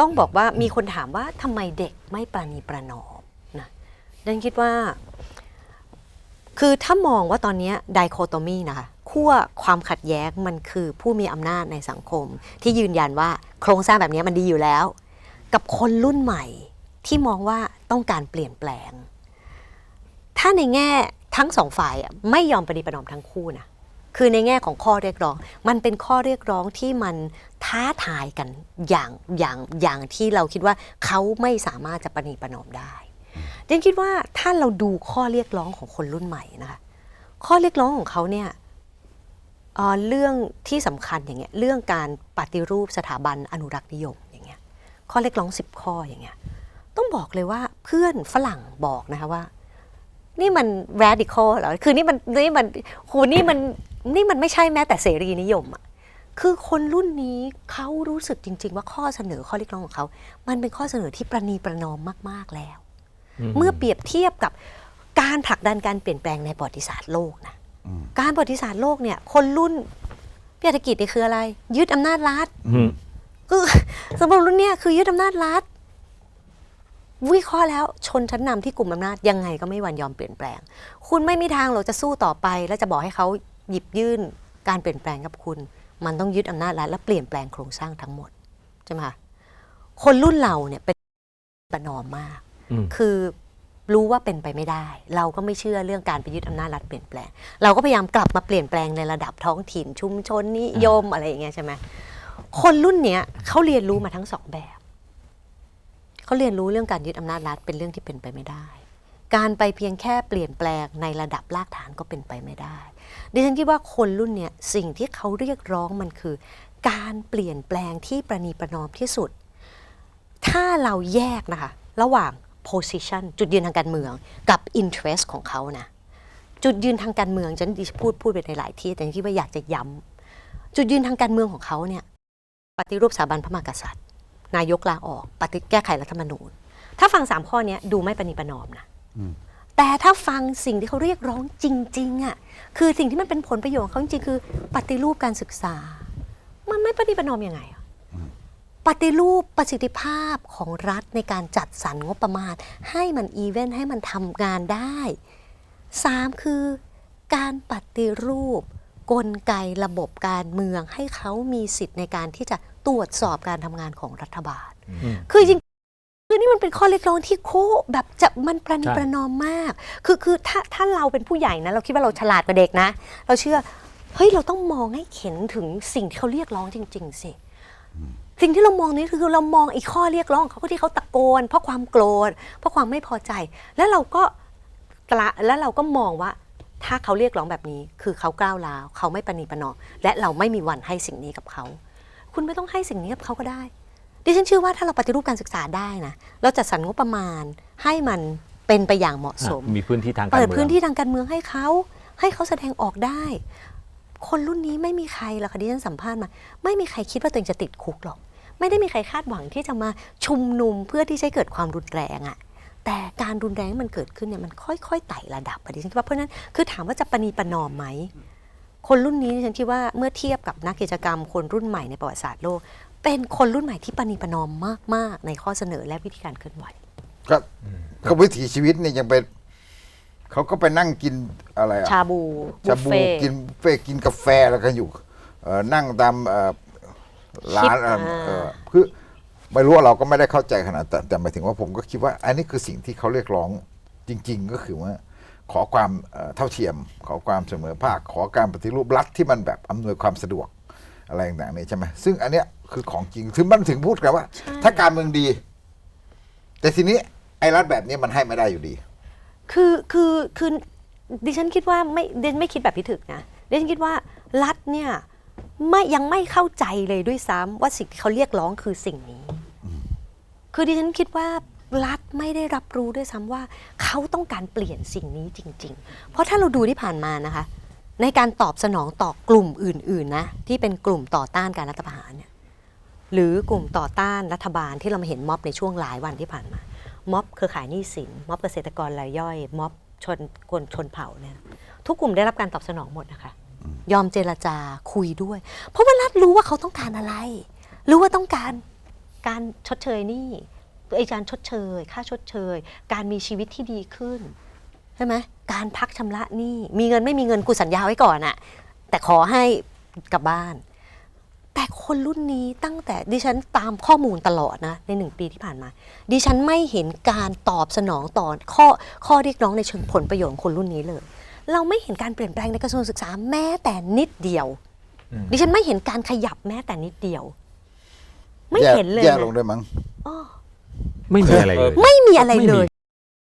ต้องบอกว่ามีคนถามว่าทำไมเด็กไม่ประนีประนอมนะดันคิดว่า คือถ้ามองว่าตอนนี้ไดโคโตมีนะคะขั้วความขัดแย้งมันคือผู้มีอำนาจในสังคม ที่ยืนยันว่าโครงสร้างแบบนี้มันดีอยู่แล้ว กับคนรุ่นใหม่ที่มองว่าต้องการเปลี่ยนแปลง ถ้าในแง่ทั้งสองฝ่ายไม่ยอมประนีประนอมทั้งคู่นะ คือในแง่ของข้อเรียกร้อง มันเป็นข้อเรียกร้องที่มันท้าทายกันอย่างอย่างอย่างที่เราคิดว่าเขาไม่สามารถจะประนีประนอมได้เดนคิดว่าถ้าเราดูข้อเรียกร้องของคนรุ่นใหม่นะคะข้อเรียกร้องของเขาเนี่ยเออเรื่องที่สำคัญอย่างเงี้ยเรื่องการปฏิรูปสถาบันอนุรักษ์นิยมอย่างเงี้ยข้อเรียกร้อง 10 ข้ออย่างเงี้ยต้องบอกเลยว่าเพื่อนฝรั่งบอกนะคะว่า นี่มัน radical เหรอคือนี่มันนี่มันโหนี่มัน นี่มันไม่ใช่แม้แต่เสรีนิยมอะคือคนรุ่นนี้เขารู้สึกจริง ๆ ว่าข้อเสนอข้อเรียกร้องของเขา มันเป็นข้อเสนอที่ประนีประนอมมาก ๆแล้ว เมื่อเปรียบเทียบกับการผลักดันการเปลี่ยนแปลงในประวัติศาสตร์โลกนะการประวัติศาสตร์โลกเนี่ย คนรุ่นพิธกิจนี่คืออะไร ยึดอำนาจรัฐอืมคือสำหรับรุ่นเนี้ยคือยึดอำนาจรัฐวิเคราะห์แล้วชนชั้นนำที่กลุ่มอำนาจยังไงก็ไม่หวันยอมเปลี่ยนแปลง คุณไม่มีทางหรอกจะสู้ต่อไป แล้วจะบอกให้เขา หยิบยื่นการเปลี่ยนแปลงกับคุณ มันต้องยึดอำนาจรัฐและเปลี่ยนแปลงโครงสร้างทั้งหมดใช่ไหมคะคนรุ่นเราเนี่ยเป็นประนอมมากอืมคือรู้ว่าเป็นไปไม่ได้ เราก็ไม่เชื่อเรื่องการไปยึดอำนาจรัฐเปลี่ยนแปลง เราก็พยายามกลับมาเปลี่ยนแปลงในระดับท้องถิ่นชุมชนนิยมอะไรอย่างเงี้ยใช่ไหมคนรุ่นเนี้ยเขาเรียนรู้มาทั้งสองแบบเขาเรียนรู้เรื่องการยึดอำนาจรัฐเป็นเรื่องที่เป็นไปไม่ได้ การไปเพียงแค่เปลี่ยนแปลงในระดับรากฐานก็เป็นไปไม่ได้ ดิฉันคิดว่าคนรุ่นเนี้ยสิ่งที่เขาเรียกร้องมันคือ การเปลี่ยนแปลงที่ประนีประนอมที่สุด ถ้าเราแยกนะคะ ระหว่าง position จุดยืนทางการเมืองกับ interest ของเขานะจุดยืนทางการเมืองฉันพูดพูดไปในหลายที่แต่ฉันคิดว่าอยากจะย้ำจุดยืนทางการเมืองของเขาเนี่ยปฏิรูปสถาบันพระมหากษัตริย์ นายกลาออกปฏิแก้ไขรัฐธรรมนูญ ถ้าฟังสามข้อนี้ดูไม่ประนีประนอมนะ แต่ถ้าฟังสิ่งที่เขาเรียกร้องจริงๆอะคือสิ่งที่มันเป็นผลประโยชน์ของเขาจริงๆคือ ปฏิรูปการศึกษา มันไม่ประนีประนอมยังไงอะปฏิรูปประสิทธิภาพของรัฐในการจัดสรรงบประมาณ ให้มันอีเวนต์ให้มันทำงานได้ 3 คือ การปฏิรูปกลไกระบบการเมืองให้เขามีสิทธิ์ในการที่จะตรวจสอบการทำงานของรัฐบาลอืมคือจริง คือนี่มันเป็นข้อเรียกร้องที่โคแบบจะมันประนีใช่ ประนอมมาก คือคือถ้าถ้าเราเป็นผู้ใหญ่นะ เราคิดว่าเราฉลาดกว่าเด็กนะ เราเชื่อเฮ้ยเราต้องมองให้เห็นถึงสิ่งที่เขาเรียกร้องจริง ๆ สิ สิ่งที่เรามองนี่คือเรามองอีกข้อเรียกร้องของเขาที่เขาตะโกน เพราะความโกรธเพราะความไม่พอใจ แล้วเราก็ตระแล้วเราก็มองว่า ถ้าเขาเรียกร้องแบบนี้คือเขาก้าวร้าวเขาไม่ประนีประนอมและเราไม่มีวันให้สิ่งนี้กับเขา คุณไม่ต้องให้สิ่งนี้กับเขาก็ได้ ดิฉันเชื่อว่าถ้าเราปฏิรูปการศึกษาได้นะเราจัดสรรงบประมาณให้มันเป็นไปอย่างเหมาะสม มีพื้นที่ทางการเปิดเมืองพื้นที่ทางการเมืองให้เขา ให้เขาแสดงออกได้ คนรุ่นนี้ไม่มีใครหรอกค่ะที่ฉันสัมภาษณ์มา ไม่มีใครคิดว่าตัวเองจะติดคุกหรอก ไม่ได้มีใครคาดหวังที่จะมาชุมนุมเพื่อที่จะให้เกิดความรุนแรงอะแต่การรุนแรงที่มันเกิดขึ้นเนี่ยมันค่อยๆไต่ระดับอะดิฉันคิดว่าเพราะฉะนั้นคือถามว่าจะประนีประนอมไหมคนรุ่นนี้ดิฉันคิดว่าเมื่อเทียบกับนักกิจกรรมคนรุ่นใหม่ในประวัติศาสตร์โลก เป็นคนรุ่นใหม่ที่ประนีประนอมมาก ๆ ในข้อเสนอและวิธีการเคลื่อนไหว ก็ก็วิถีชีวิตเนี่ยยังไปเขาก็ไปนั่งกินอะไรอะชาบูชาบุฟบูเฟ่ต์กินบุฟเฟ่ต์กินกาแฟแล้วกันอยู่เอ่อนั่งตามเอ่อร้านคิดเอ่ออ่า เอ่อคือไม่รู้ว่าเราก็ไม่ได้เข้าใจขนาดแต่แต่หมายถึงว่าผมก็คิดว่า อันนี้คือสิ่งที่เขาเรียกร้องจริง ๆ ก็คือว่า ขอความเอ่อเท่าเทียม ขอความเสมอภาค ขอการปฏิรูปรัฐที่มันแบบอำนวยความสะดวกอะไรต่างๆนี่ใช่ไหมซึ่งอันเนี้ย คือของจริงถึงมันถึงพูดกันว่าถ้าการเมืองดี แต่ทีนี้ไอ้รัฐแบบนี้มันให้ไม่ได้อยู่ดี คือคือคือดิฉันคิดว่าไม่ดิฉันไม่คิดแบบพิถึกนะดิฉันคิดว่ารัฐเนี่ยไม่ยังไม่เข้าใจเลยด้วยซ้ำว่าสิ่งที่เขาเรียกร้องคือสิ่งนี้ คือดิฉันคิดว่ารัฐไม่ได้รับรู้ด้วยซ้ำว่า เขาต้องการเปลี่ยนสิ่งนี้จริง ๆ เพราะถ้าเราดูที่ผ่านมานะคะ ในการตอบสนองต่อกลุ่มอื่น ๆ นะ ที่เป็นกลุ่มต่อต้านการรัฐประหารเนี่ย หรือกลุ่มต่อต้านรัฐบาลที่เรามาเห็นม็อบในช่วงหลายวันที่ผ่านมา ม็อบเครือข่ายหนี้สิน ม็อบเกษตรกรรายย่อย ม็อบชนกวนชนเผ่าเนี่ยทุกกลุ่มได้รับการตอบสนองหมดนะคะ ยอมเจรจาคุยด้วย เพราะว่ารัฐรู้ว่าเขาต้องการอะไร รู้ว่าต้องการการชดเชยหนี้ไอการชดเชย ค่าชดเชย การมีชีวิตที่ดีขึ้นใช่ไหมการพักชำระหนี้มีเงินไม่มีเงินกูสัญญาไว้ก่อนอะแต่ขอให้กลับบ้าน แต่คนรุ่นนี้ตั้งแต่ดิฉันตามข้อมูลตลอดนะในหนึ่งปีที่ผ่านมา ดิฉันไม่เห็นการตอบสนองต่อข้อข้อเรียกร้องในเชิงผลประโยชน์ของคนรุ่นนี้เลย เราไม่เห็นการเปลี่ยนแปลงในกระทรวงศึกษาแม้แต่นิดเดียว อืม ดิฉันไม่เห็นการขยับแม้แต่นิดเดียว ไม่แย่เห็นเลยแย่นะลงด้วยมั้ง อ้อไม่มีอะไรเลย ไม่มีอะไรไม่มีเลย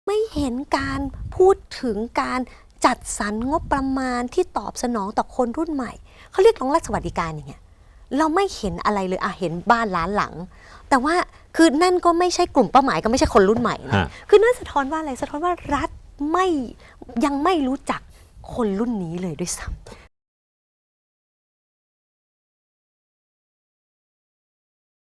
ไม่เห็นการพูดถึงการจัดสรรงบประมาณที่ตอบสนองต่อคนรุ่นใหม่เขาเรียกร้องรัฐสวัสดิการอย่างเงี้ย เราไม่เห็นอะไรเลยอะเห็นบ้านล้านหลัง แต่ว่าคือนั่นก็ไม่ใช่กลุ่มเป้าหมายก็ไม่ใช่คนรุ่นใหม่นะฮะ คือนั่นสะท้อนว่าอะไรสะท้อนว่ารัฐไม่ยังไม่รู้จักคนรุ่นนี้เลยด้วยซ้ำ